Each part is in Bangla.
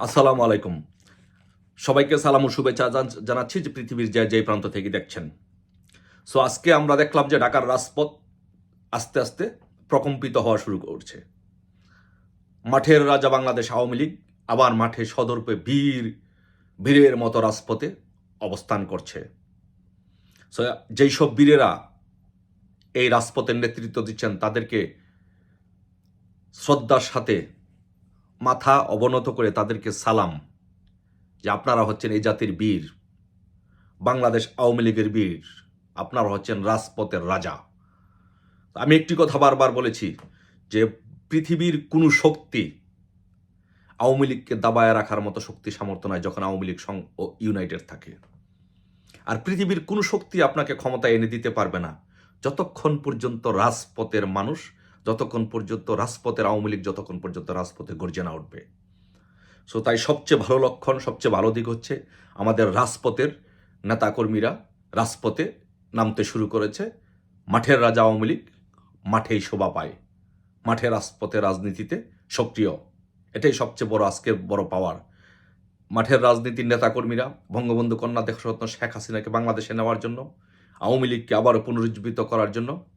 আসসালামু আলাইকুম। সবাইকে সালাম ও শুভেচ্ছা জানাচ্ছি যে পৃথিবীর যে যে প্রান্ত থেকে দেখছেন। সো আজকে আমরা দেখলাম যে ঢাকার রাজপথ আস্তে আস্তে প্রকম্পিত হওয়া শুরু করছে। মাঠের রাজা বাংলাদেশ আওয়ামী লীগ আবার মাঠে সদর্পে বীর বীরের মতো রাজপথে অবস্থান করছে। সো যেই সব বীরেরা এই রাজপথের নেতৃত্ব দিচ্ছেন, তাদেরকে শ্রদ্ধার সাথে মাথা অবনত করে তাদেরকে সালাম যে আপনারা হচ্ছেন এই জাতির বীর, বাংলাদেশ আওয়ামী লীগের বীর, আপনারা হচ্ছেন রাজপথের রাজা। আমি একটি কথা বারবার বলেছি যে পৃথিবীর কোনো শক্তি আওয়ামী লীগকে দাবায় রাখার মতো শক্তি সামর্থ্য নয় যখন আওয়ামী লীগ ও ইউনাইটেড থাকে। আর পৃথিবীর কোনো শক্তি আপনাকে ক্ষমতা এনে দিতে পারবে না। যতক্ষণ পর্যন্ত রাজপথের মানুষ যতক্ষণ পর্যন্ত রাজপথের আওয়ামী লীগ যতক্ষণ পর্যন্ত রাজপথে গর্জে না উঠবে। সো তাই সবচেয়ে ভালো লক্ষণ, সবচেয়ে ভালো দিক হচ্ছে আমাদের রাজপথের নেতাকর্মীরা রাজপথে নামতে শুরু করেছে। মাঠের রাজা আওয়ামী লীগ মাঠেই শোভা পায়। মাঠে রাজপথে রাজনীতিতে সক্রিয়। এটাই সবচেয়ে বড়, আজকের বড় পাওয়ার। মাঠের রাজনীতির নেতাকর্মীরা, বঙ্গবন্ধু কন্যা দেশরত্ন শেখ হাসিনাকে বাংলাদেশে নেওয়ার জন্য, আওয়ামী লীগকে আবারও পুনরুজ্জীবিত করার জন্য,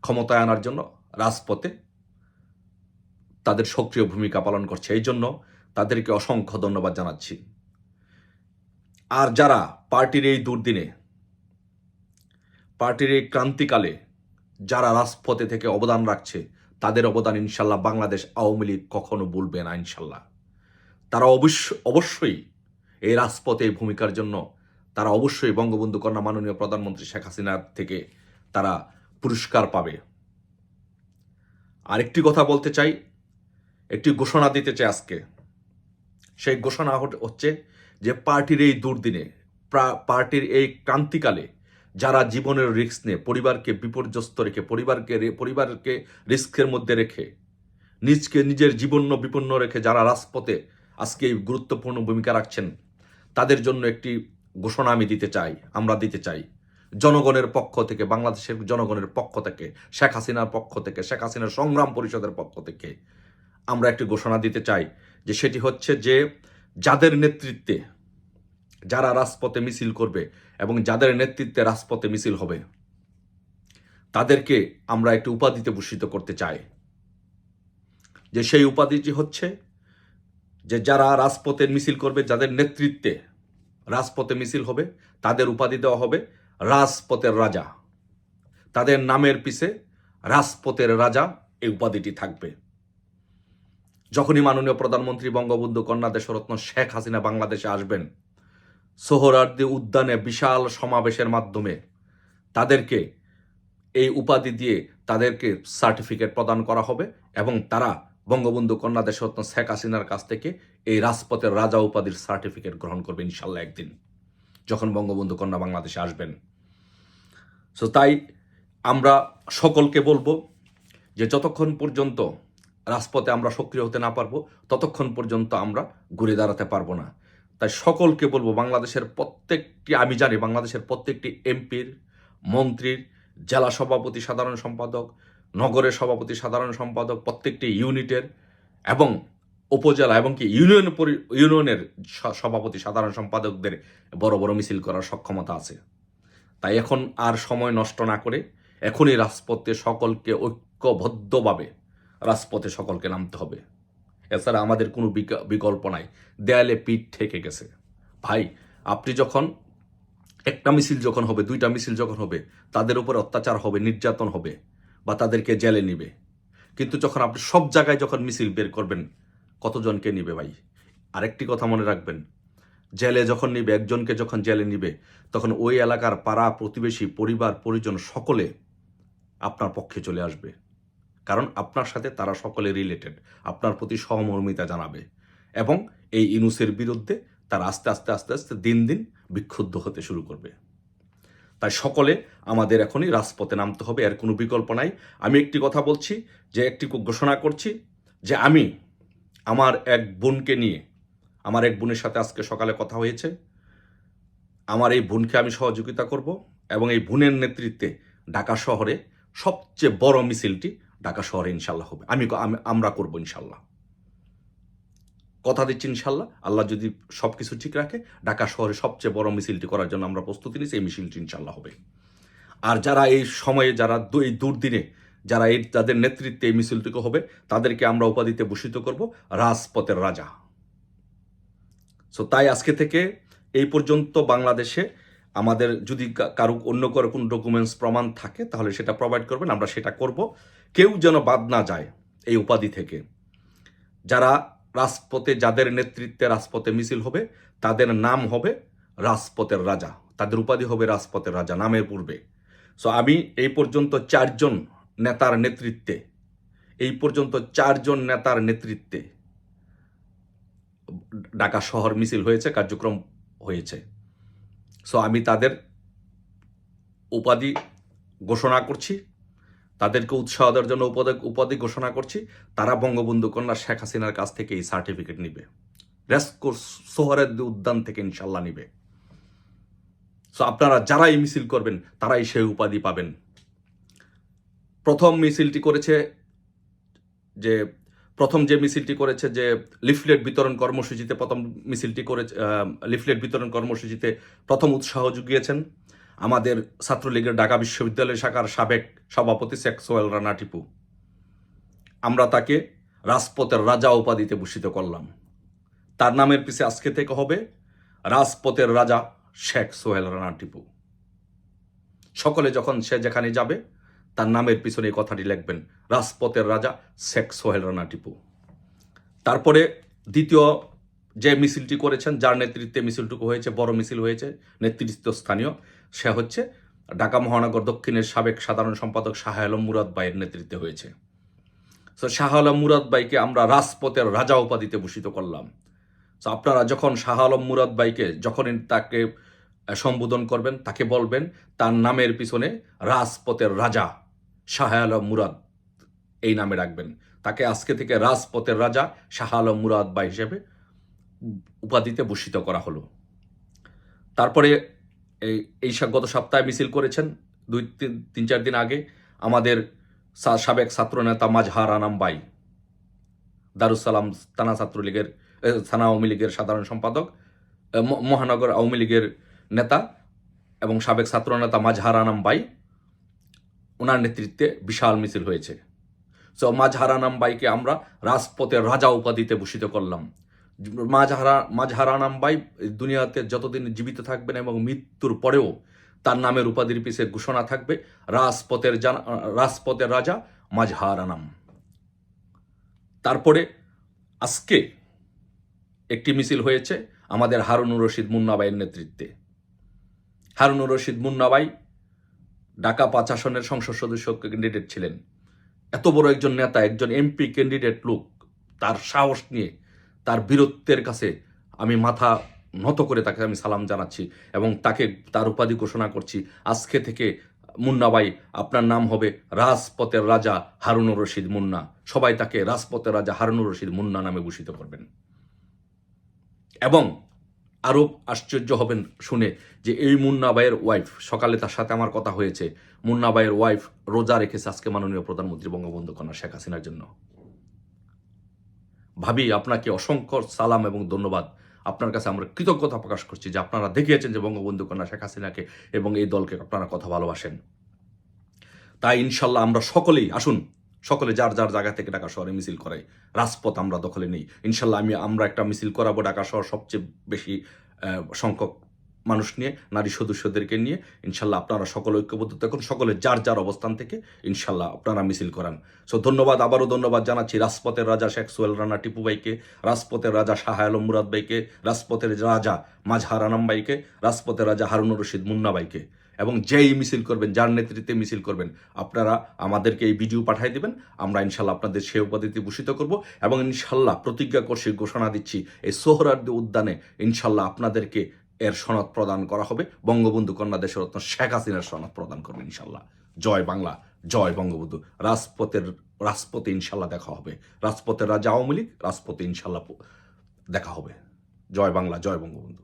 ক্ষমতায় আনার জন্য রাজপথে তাদের সক্রিয় ভূমিকা পালন করছে। এই জন্য তাদেরকে অসংখ্য ধন্যবাদ জানাচ্ছি। আর যারা পার্টির এই দুর্দিনে, পার্টির এই ক্রান্তিকালে যারা রাজপথে থেকে অবদান রাখছে, তাদের অবদান ইনশাল্লাহ বাংলাদেশ আওয়ামী লীগ কখনো ভুলবে না ইনশাল্লাহ। তারা অবশ্য, অবশ্যই এই রাজপথে ভূমিকার জন্য তারা অবশ্যই বঙ্গবন্ধু কন্যা মাননীয় প্রধানমন্ত্রী শেখ হাসিনার থেকে তারা পুরস্কার পাবে। আরেকটি কথা বলতে চাই, একটি ঘোষণা দিতে চাই আজকে। সেই ঘোষণা হচ্ছে যে পার্টির এই দুর্দিনে পার্টির এই ক্রান্তিকালে যারা জীবনের রিস্ক নিয়ে, পরিবারকে বিপর্যস্ত রেখে, পরিবারকে পরিবারকে রিস্কের মধ্যে রেখে, নিজকে নিজের জীবন বিপন্ন রেখে যারা রাজপথে আজকে এই গুরুত্বপূর্ণ ভূমিকা রাখছেন, তাদের জন্য একটি ঘোষণা আমি দিতে চাই, আমরা দিতে চাই। জনগণের পক্ষ থেকে, বাংলাদেশের জনগণের পক্ষ থেকে, শেখ হাসিনার পক্ষ থেকে, শেখ হাসিনার সংগ্রাম পরিষদের পক্ষ থেকে আমরা একটি ঘোষণা দিতে চাই যে সেটি হচ্ছে যে যাদের নেতৃত্বে যারা রাজপথে মিছিল করবে এবং যাদের নেতৃত্বে রাজপথে মিছিল হবে, তাদেরকে আমরা একটি উপাধিতে ভূষিত করতে চাই। যে সেই উপাধিটি হচ্ছে যে যারা রাজপথে মিছিল করবে, যাদের নেতৃত্বে রাজপথে মিছিল হবে, তাদের উপাধি দেওয়া হবে রাজপথের রাজা। তাদের নামের পিছে রাজপথের রাজা এই উপাধিটি থাকবে। যখনই মাননীয় প্রধানমন্ত্রী বঙ্গবন্ধু কন্যা দেশরত্ন শেখ হাসিনা বাংলাদেশে আসবেন সোহরার্দি উদ্যানে বিশাল সমাবেশের মাধ্যমে তাদেরকে এই উপাধি দিয়ে তাদেরকে সার্টিফিকেট প্রদান করা হবে এবং তারা বঙ্গবন্ধু কন্যা দেশরত্ন শেখ হাসিনার কাছ থেকে এই রাজপথের রাজা উপাধির সার্টিফিকেট গ্রহণ করবে ইনশাল্লাহ একদিন। যখন বঙ্গবন্ধু কন্যা বাংলাদেশে আসবেন। সো তাই আমরা সকলকে বলব যে যতক্ষণ পর্যন্ত রাজপথে আমরা সক্রিয় হতে না পারব, ততক্ষণ পর্যন্ত আমরা ঘুরে দাঁড়াতে পারব না। তাই সকলকে বলব, বাংলাদেশের প্রত্যেকটি, আমি জানি বাংলাদেশের প্রত্যেকটি এমপির, মন্ত্রীর, জেলা সভাপতি, সাধারণ সম্পাদক, নগরের সভাপতি, সাধারণ সম্পাদক, প্রত্যেকটি ইউনিটের এবং উপজেলা এবং কি ইউনিয়ন ইউনিয়নের সভাপতি, সাধারণ সম্পাদকদের বড় বড় মিছিল করার সক্ষমতা আছে। তাই এখন আর সময় নষ্ট না করে এখনই রাজপথে সকলকে ঐক্যবদ্ধভাবে রাজপথে সকলকে নামতে হবে। এছাড়া আমাদের কোনো বিক- বিকল্প নাই। দেয়ালে পিঠ ঠেকে গেছে। ভাই, আপনি যখন একটা মিছিল যখন হবে, দুইটা মিছিল যখন হবে, তাদের উপর অত্যাচার হবে, নির্যাতন হবে বা তাদেরকে জেলে নিবে। কিন্তু যখন আপনি সব জায়গায় যখন মিছিল বের করবেন কতজনকে নিবে ভাই? আরেকটি কথা মনে রাখবেন, জেলে যখন নিবে, একজনকে যখন জেলে নিবে, তখন ওই এলাকার পাড়া প্রতিবেশী, পরিবার, পরিজন সকলে আপনার পক্ষে চলে আসবে। কারণ আপনার সাথে তারা সকলে রিলেটেড আপনার প্রতি সহমর্মিতা জানাবে এবং এই ইনুসের বিরুদ্ধে তারা আস্তে আস্তে আস্তে আস্তে দিন দিন বিক্ষুব্ধ হতে শুরু করবে। তাই সকলে আমাদের এখনই রাজপথে নামতে হবে, এর কোনো বিকল্প নাই। আমি একটি কথা বলছি, যে একটি ঘোষণা করছি, যে আমি আমার এক বোনকে নিয়ে, আমার এক বোনের সাথে আজকে সকালে কথা হয়েছে। আমার এই বোনকে আমি সহযোগিতা করব এবং এই বোনের নেতৃত্বে ঢাকা শহরে সবচেয়ে বড় মিছিলটি ঢাকা শহরে ইনশাল্লাহ হবে। আমি আমি- আমরা করব ইনশাল্লাহ। কথা দিচ্ছি ইনশাল্লাহ। আল্লাহ যদি সব কিছু ঠিক রাখে, ঢাকা শহরে সবচেয়ে বড় মিছিলটি করার জন্য আমরা প্রস্তুতি নিচ্ছি এই মিছিলটি ইনশাল্লাহ হবে। আর যারা এই সময়ে, যারা এই দুর্দিনে যারা এই তাদের নেতৃত্বে এই মিছিলটিকে হবে, তাদেরকে আমরা উপাধিতে ভূষিত করব, রাজপথের রাজা। সো তাই আজকে থেকে এই পর্যন্ত বাংলাদেশে আমাদের যদি কারও অন্য করে কোনো ডকুমেন্টস প্রমাণ থাকে, তাহলে সেটা প্রোভাইড করবেন, আমরা সেটা করব। কেউ যেন বাদ না যায় এই উপাধি থেকে। যারা রাজপথে, যাদের নেতৃত্বে রাজপথে মিছিল হবে, তাদের নাম হবে রাজপথের রাজা। তাদের উপাধি হবে রাজপথের রাজা, নামের পূর্বে। সো আমি এই পর্যন্ত চারজন নেতার নেতৃত্বে। এই পর্যন্ত চারজন নেতার নেতৃত্বে ঢাকা শহর মিছিল হয়েছে, কার্যক্রম হয়েছে। সো আমি তাদের উপাধি ঘোষণা করছি, তাদেরকে উৎসাহ দেওয়ার জন্য উপাধি উপাধি ঘোষণা করছি। তারা বঙ্গবন্ধু কন্যা শেখ হাসিনার কাছ থেকে এই সার্টিফিকেট নিবে। রেসকোর্স সোহরের উদ্যান থেকে ইনশাল্লাহ নিবে। সো আপনারা যারা এই মিছিল করবেন, তারাই সেই উপাধি পাবেন। প্রথম মিছিলটি করেছে যে প্রথম যে মিছিলটি করেছে যে লিফলেট বিতরণ কর্মসূচিতে প্রথম মিছিলটি আহ, লিফলেট বিতরণ কর্মসূচিতে প্রথম উৎসাহ জুগিয়েছেন আমাদের ছাত্রলীগের ঢাকা বিশ্ববিদ্যালয় শাখার সাবেক সভাপতি শেখ সোহেল রানা টিপু। আমরা তাকে রাজপথের রাজা উপাধিতে ভূষিত করলাম। তার নামের পিছে আজকে থেকে হবে রাজপথের রাজা শেখ সোহেল রানা টিপু। সকলে যখন সে যেখানে যাবে তার নামের পিছনে এই কথাটি লিখবেন, রাজপথের রাজা শেখ সোহেল রানা টিপু। তারপরে দ্বিতীয় যে মিছিলটি করেছেন, যার নেতৃত্বে মিছিলটুকু হয়েছে, বড় মিছিল হয়েছে, নেতৃত্ব স্থানীয়, সে হচ্ছে ঢাকা মহানগর দক্ষিণের সাবেক সাধারণ সম্পাদক শাহ আলম মুরাদ ভাইয়ের নেতৃত্বে হয়েছে। সো শাহ আলম মুরাদ ভাইকে আমরা রাজপথের রাজা উপাধিতে ভূষিত করলাম। সো আপনারা যখন শাহ আলম মুরাদ ভাইকে, যখনই তাকে সম্বোধন করবেন, তাকে বলবেন, তার নামের পিছনে রাজপথের রাজা শাহ আলম মুরাদ এই নামে রাখবেন তাকে আজকে থেকে রাজপথের রাজা শাহ আলম মুরাদ বা হিসেবে উপাধিতে ভূষিত করা হলো। তারপরে এই গত সপ্তাহে মিছিল করেছেন। দুই, তিন তিন, চার দিন আগে আমাদের সাবেক ছাত্রনেতা মাজহার আনাম বাই দারুসালাম থানা ছাত্রলীগের থানা আওয়ামী লীগের সাধারণ সম্পাদক মহানগর আওয়ামী লীগের নেতা এবং সাবেক ছাত্রনেতা মাজহার আনাম বাই ওনার নেতৃত্বে বিশাল মিছিল হয়েছে। সো মাজহারানাম বাইকে আমরা রাজপথের রাজা উপাধিতে ভূষিত করলাম। মাঝহারা মাঝহারানাম বাই দুনিয়াতে যতদিন জীবিত থাকবেন এবং মৃত্যুর পরেও তার নামের উপাধির পিছে ঘোষণা থাকবে, রাজপথের রাজপথের রাজা মাঝহারানাম তারপরে আজকে একটি মিছিল হয়েছে আমাদের হারুনুর রশিদ মুন্নাবাইয়ের নেতৃত্বে। হারুনুর রশিদ মুন্নাবাই ঢাকা পাঁচ আসনের সংসদ সদস্য ক্যান্ডিডেট ছিলেন। এত বড় একজন নেতা, একজন এমপি ক্যান্ডিডেট লোক, তার সাহস নিয়ে, তার বীরত্বের কাছে আমি মাথা নত করে তাকে আমি সালাম জানাচ্ছি এবং তাকে তার উপাধি ঘোষণা করছি। আজকে থেকে মুন্নাবাই আপনার নাম হবে রাজপথের রাজা হারুনুর রশিদ মুন্না। সবাই তাকে রাজপথের রাজা হারুনুর রশিদ মুন্না নামে ভূষিত করবেন। এবং আরও আশ্চর্য হবেন শুনে যে এই মুন্নাবাইয়ের ওয়াইফ সকালে তার সাথে আমার কথা হয়েছে। মুন্নাবাইয়ের ওয়াইফ রোজা রেখেছে আজকে মাননীয় প্রধানমন্ত্রী বঙ্গবন্ধু কন্যা শেখ হাসিনার জন্য। ভাবি, আপনাকে অসংখ্য সালাম এবং ধন্যবাদ। আপনার কাছে আমরা কৃতজ্ঞতা প্রকাশ করছি যে আপনারা দেখিয়েছেন যে বঙ্গবন্ধু কন্যা শেখ হাসিনাকে এবং এই দলকে আপনারা কথা ভালোবাসেন। তাই ইনশাল্লাহ আমরা সকলেই, আসুন সকলে যার যার জায়গা থেকে ঢাকা শহরে মিছিল করে, রাজপথ আমরা দখলে নেই। ইনশাল্লাহ আমি, আমরা একটা মিছিল করাবো ঢাকা শহর সবচেয়ে বেশি সংখ্যক মানুষ নিয়ে, নারী সদস্যদেরকে নিয়ে। ইনশাল্লাহ আপনারা সকলে ঐক্যবদ্ধ থাকুন, সকলে যার যার অবস্থান থেকে ইনশাল্লাহ আপনারা মিছিল করান। সো ধন্যবাদ, আবারও ধন্যবাদ জানাচ্ছি রাজপথের রাজা শেখ সোহেল রানা টিপু ভাইকে, রাজপথের রাজা শাহ আলম মুরাদ ভাইকে, রাজপথের রাজা মাঝহার আনাম ভাইকে, রাজপথের রাজা হারুনুর রশিদ মুন্না ভাইকে। এবং যেই মিছিল করবেন, যার নেতৃত্বে মিছিল করবেন, আপনারা আমাদেরকে এই ভিডিও পাঠিয়ে দিবেন। আমরা ইনশাল্লাহ আপনাদের সে উপাধিতে ভূষিত করব এবং ইনশাল্লাহ প্রতিজ্ঞা করছি ঘোষণা দিচ্ছি, এই সোহরার্দি উদ্যানে ইনশাল্লাহ আপনাদেরকে এর সনদ প্রদান করা হবে। বঙ্গবন্ধু কন্যা দেশরত্ন শেখ হাসিনার সনদ প্রদান করবে ইনশাল্লাহ। জয় বাংলা, জয় বঙ্গবন্ধু। রাজপথের, রাজপথে ইনশাল্লাহ দেখা হবে। রাজপথের রাজা আওয়ামী লীগ, রাজপথে ইনশাল্লাহ দেখা হবে। জয় বাংলা, জয় বঙ্গবন্ধু।